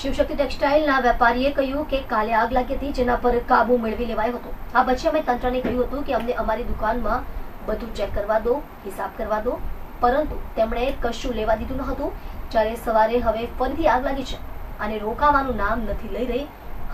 શિવશક્તિ ટેક્સટાઇલના વેપારીએ કહ્યું કે કાલે આગ લાગી હતી, જેના પર કાબુ મેળવી લેવાયો હતો. આ પછી અમે તંત્રને કહ્યું હતું કે અમને અમારી દુકાનમાં બધું ચેક કરવા દો, હિસાબ કરવા દો, પરંતુ તેમણે કશું લેવા દીધું ન હતું. જ્યારે સવારે હવે ફરીથી આગ લાગી છે અને રોકાવાનું નામ નથી લઈ રહી,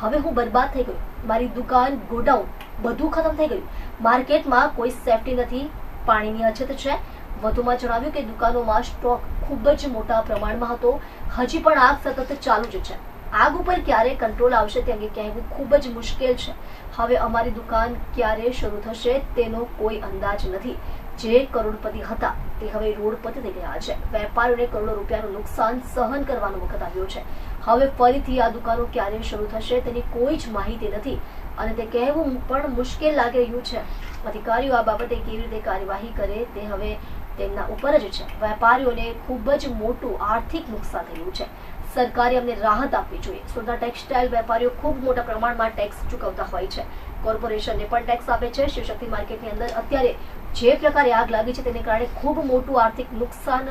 હવે હું બરબાદ થઈ ગયું. મારી દુકાન ગોડાઉન બધું ખતમ થઈ ગયું. માર્કેટમાં કોઈ સેફટી નથી, પાણીની અછત છે. વધુમાં જણાવ્યું કે દુકાનોમાં સ્ટોક ખૂબ જ મોટા પ્રમાણમાં હતો. હજી પણ આગ સતત ચાલુ જ છે. આગ ઉપર ક્યારે કંટ્રોલ આવશે તે અંગે કહેવું ખૂબ જ મુશ્કેલ છે. હવે અમારી દુકાન ક્યારે શરૂ થશે તેનો કોઈ અંદાજ નથી. જે કરોડપતિ હતા તે હવે રોડપતિ થઈ ગયા છે. વેપારીઓને કરોડો રૂપિયાનું નુકસાન સહન કરવાનો વખત આવ્યો છે. હવે ફરીથી આ દુકાનો ક્યારે શરૂ થશે તેની કોઈ જ માહિતી નથી. અને તે કહેવું પણ મુશ્કેલ લાગી રહ્યું છે. અધિકારીઓ આ બાબતે કેવી રીતે કાર્યવાહી કરે તે હવે તેમના ઉપર જ છે. વેપારીઓને ખૂબ જ મોટું આર્થિક નુકસાન થયું છે. સરકારે અમને રાહત આપવી જોઈએ. સુરતના ટેક્સટાઇલ વેપારીઓ ખૂબ મોટા પ્રમાણમાં ટેક્સ ચૂકવતા હોય છે. કોર્પોરેશનને પણ ટેક્સ આપે છે. શિવશક્તિ માર્કેટની અંદર અત્યારે જે પ્રકારે આગ લાગી છે તેને કારણે ખૂબ મોટું આર્થિક નુકસાન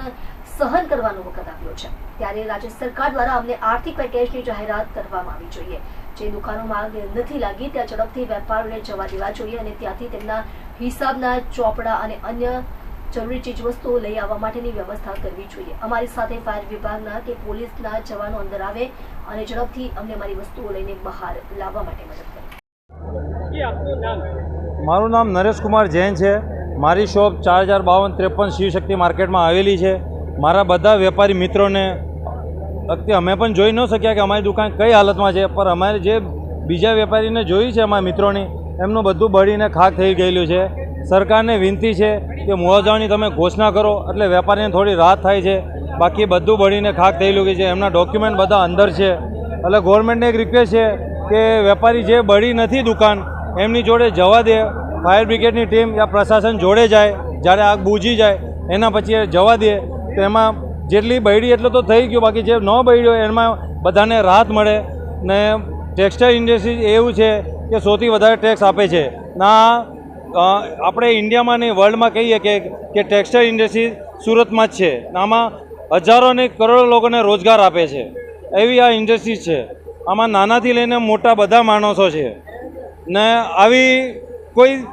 સહન કરવાનો વખત આવ્યો છે. ત્યારે રાજ્ય સરકાર દ્વારા અમને આર્થિક પેકેજની જાહેરાત કરવામાં આવી જોઈએ. જે દુકાનોમાં આગ નથી લાગી ત્યાં ઝડપથી વેપારીઓને જવા દેવા જોઈએ અને ત્યાંથી તેમના હિસાબના ચોપડા અને અન્ય જરૂરી ચીજવસ્તુઓ લઈ આવવા માટેની વ્યવસ્થા કરવી જોઈએ. અમારી સાથે ફાયર વિભાગના કે પોલીસના જવાનો અંદર આવે અને ઝડપથી અમને અમારી વસ્તુઓ લઈને બહાર લાવવા માટે મદદ કરે. મારું નામ નરેશકુમાર જૈન છે. મારી શોપ ચાર હજાર બાવન ત્રેપન શિવશક્તિ માર્કેટમાં આવેલી છે. મારા બધા વેપારી મિત્રોને અત્યારે અમે પણ જોઈ ન શક્યા કે અમારી દુકાન કઈ હાલતમાં છે પણ અમારે જે બીજા વેપારીને જોઈ છે અમારા મિત્રોની એમનું બધું બળીને ખાક થઈ ગયેલું છે. સરકારને વિનંતી છે કે મુઆવજાની તમે ઘોષણા કરો, એટલે વેપારીને થોડી રાહત થાય છે. બાકી બધું બળીને ખાક થયેલું છે. એમના ડોક્યુમેન્ટ બધા અંદર છે. એટલે ગવર્મેન્ટને એક રિક્વેસ્ટ છે કે વેપારી જે બળી નથી દુકાન, એમની જોડે જવા દે. ફાયર બ્રિગેડની ટીમ યા પ્રશાસન જોડે જાય. જ્યારે આગ બૂજી જાય, એના પછી જવા દે. તો એમાં જેટલી બળી એટલું તો થઈ ગયું. બાકી જે ન બળ્યો એમાં બધાને રાહત મળે. ને ટેક્સટાઇલ ઇન્ડસ્ટ્રી એવું છે કે સૌથી વધારે ટેક્સ આપે છે. ના આપણે ઇન્ડિયામાં નહીં વર્લ્ડમાં કહીએ કે કે ટેક્સટાઇલ ઇન્ડસ્ટ્રી સુરતમાં જ છે. ને આમાં હજારો ને કરોડો લોકોને રોજગાર આપે છે. એવી આ ઇન્ડસ્ટ્રી છે. આમાં નાનાથી લઈને મોટા બધા માણસો છે. ને આવી કોઈ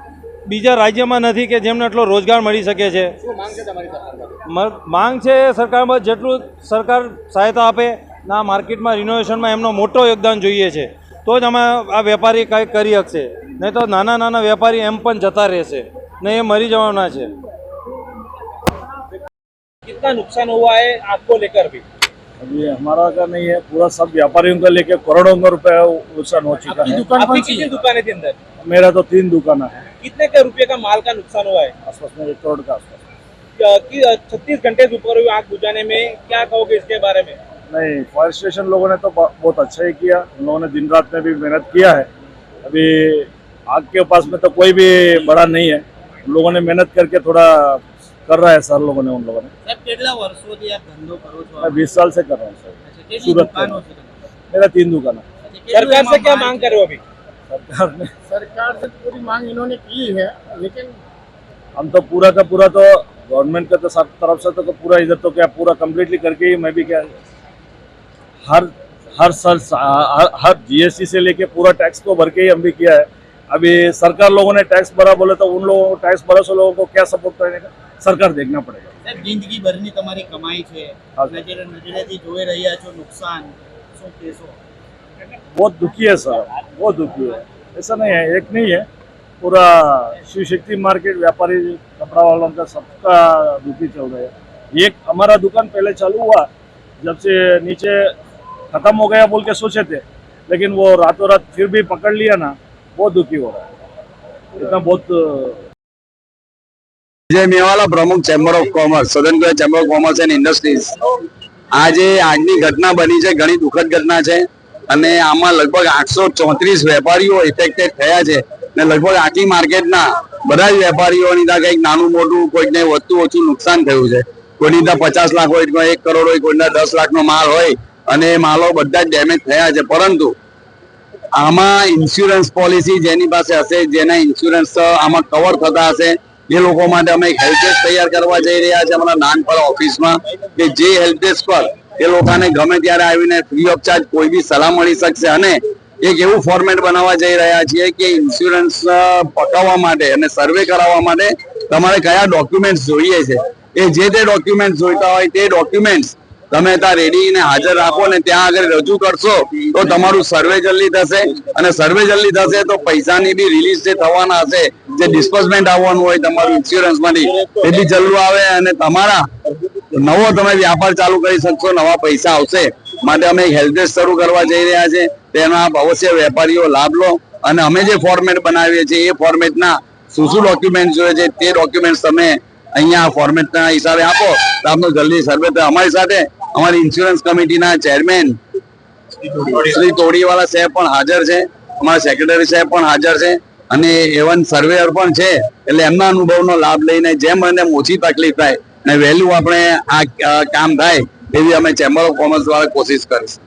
બીજા રાજ્યમાં નથી કે જેમને એટલો રોજગાર મળી શકે છે. માંગ છે તમારી માંગ છે સરકારમાં જેટલું સરકાર સહાયતા આપે ના માર્કેટમાં રિનોવેશનમાં એમનો મોટો યોગદાન જોઈએ છે. તો જ અમે આ વેપારી કંઈક કરી શકશે. નહીં તો નાના નાના વેપારી એમ પણ જતા રહેશે ને એ મરી જવાના છે कितना नुकसान हुआ है आपको लेकर भी अभी हमारा का नहीं है पूरा सब व्यापारियों का लेके करोड़ों का रुपए नुकसान हो चुका आपकी है दुकान आपकी कितनी दुकानें थी अंदर मेरा तो तीन दुकान है कितने के रुपए का माल का नुकसान हुआ है आसपास में एक करोड़ का आसपास कि छत्तीस घंटे से ऊपर हुई आग बुझाने में क्या कहोगे इसके बारे में नहीं फायर स्टेशन लोगों ने तो ब- बहुत अच्छा ही किया उन लोगों ने दिन रात में भी मेहनत किया है अभी आग के पास में तो कोई भी बड़ा नहीं है उन लोगों ने मेहनत करके थोड़ा कर रहा है सर लोगों ने उन लोगों ने સાહેબ કેટલા વર્ષોથી આ ધંધો કરો છો मैं बीस साल से कर रहा हूँ सर અચ્છા, કેટલી સુરત દુકાનો છે તમારી? मेरा तीन दुकान है અચ્છા, કેટલું सरकार से એમાં क्या માલ मांग છે? कर रहे हो अभी सरकार ने सरकार से पूरी मांग इन्होंने की है लेकिन हम तो पूरा का पूरा तो गवर्नमेंट का तो सब तरफ से तो पूरा इधर तो क्या पूरा कम्प्लीटली करके ही मैं भी क्या हर हर साल हर, हर जीएसटी से लेके पूरा टैक्स को भर के ही हम भी किया है अभी सरकार लोगों ने टैक्स भरा बोले तो उन लोगों को टैक्स भरा सो लोगों को क्या सपोर्ट करने का सरकार देखना पड़ेगा સાહેબ જિંદગીભરની તમારી કમાઈ છે હા. નજરે નજરેથી જોઈ રહ્યા છો નુકસાન શું કહેશો बहुत दुखी है सर बहुत दुखी है ऐसा नहीं है एक नहीं है पूरा शिव शक्ति मार्केट व्यापारी कपड़ा वालों का सबका दुखी चल रहा है एक हमारा दुकान पहले चालू हुआ जब से नीचे खत्म हो गया बोल के सोचे थे लेकिन वो रातों रात फिर भी पकड़ लिया ना बहुत दुखी हो रहा है इतना बहुत વિજય મેવાલા પ્રમુખ ચેમ્બર ઓફ કોમર્સ સદન chamber of commerce and industries આજે આજની ઘટના બની છે ઘણી દુઃખદ ઘટના છે અને આમાં લગભગ આઠસો ચોત્રીસ વેપારીઓ ઇફેક્ટેડ થયા છે ને લગભગ આખી માર્કેટના બધા જ વેપારીઓની ત્યાં કંઈક નાનું મોટું કોઈકને વધતું ઓછું નુકસાન થયું છે કોઈની ત્યાં પચાસ લાખ હોય કોઈ એક કરોડ હોય કોઈના દસ લાખનો માલ હોય અને એ માલો બધા જ ડેમેજ થયા છે પરંતુ આમાં ઇન્સ્યોરન્સ પોલિસી જેની પાસે હશે, જેના ઇન્સ્યોરન્સ આમાં કવર થતા હશે, એ લોકો માટે અમે એક હેલ્પ ડેસ્ક તૈયાર કરવા જઈ રહ્યા છે અમારા નાનપણ ઓફિસમાં કે જે હેલ્પ ડેસ્ક પર એ લોકોને ગમે ત્યારે આવીને ફ્રી ઓફ ચાર્જ કોઈ બી સલાહ મળી શકશે. અને એક એવું ફોર્મેટ બનાવવા જઈ રહ્યા છીએ કે ઇન્સ્યોરન્સ પકાવવા માટે અને સર્વે કરાવવા માટે તમારે કયા ડોક્યુમેન્ટ્સ જોઈએ છે. એ જે તે ડોક્યુમેન્ટ્સ જોઈતા હોય તે ડોક્યુમેન્ટ્સ તમે ત્યાં રેડી ને હાજર રાખો ને ત્યાં આગળ રજૂ કરશો, તો તમારું સર્વે જલ્દી થશે. અને સર્વે જલ્દી થશે તો પૈસાની બી રિલીઝ જે થવાના હશે જે ડિસ્બર્સમેન્ટ આવવાનું હોય તમારું ઇન્સ્યોરન્સમાંથી એ બી જલ્દી આવે અને તમારા નવો તમે વ્યાપાર ચાલુ કરી શકશો, નવા પૈસા આવશે. માટે અમે હેલ્પડેસ્ક શરૂ કરવા જઈ રહ્યા છે. તેના અવશ્ય વેપારીઓ લાભ લો અને અમે જે ફોર્મેટ બનાવીએ છીએ, એ ફોર્મેટના શું શું ડોક્યુમેન્ટ જોઈએ છે, તે ડોક્યુમેન્ટ તમે અહીંયા ફોર્મેટના હિસાબે આપો. તો આપનો જલ્દી સર્વે અમારી સાથે અમારી ઇન્સ્યોરન્સ કમિટીના ચેરમેન શ્રી તોડીવાલા સાહેબ પણ હાજર છે. અમારા સેક્રેટરી સાહેબ પણ હાજર છે. અને એવન સર્વેયર પણ છે. એટલે એમના અનુભવનો લાભ લઈને જેમ અને ઓછી તકલીફ થાય અને વહેલું આપણે આ કામ થાય એવી અમે ચેમ્બર ઓફ કોમર્સ દ્વારા કોશિશ કરીશું.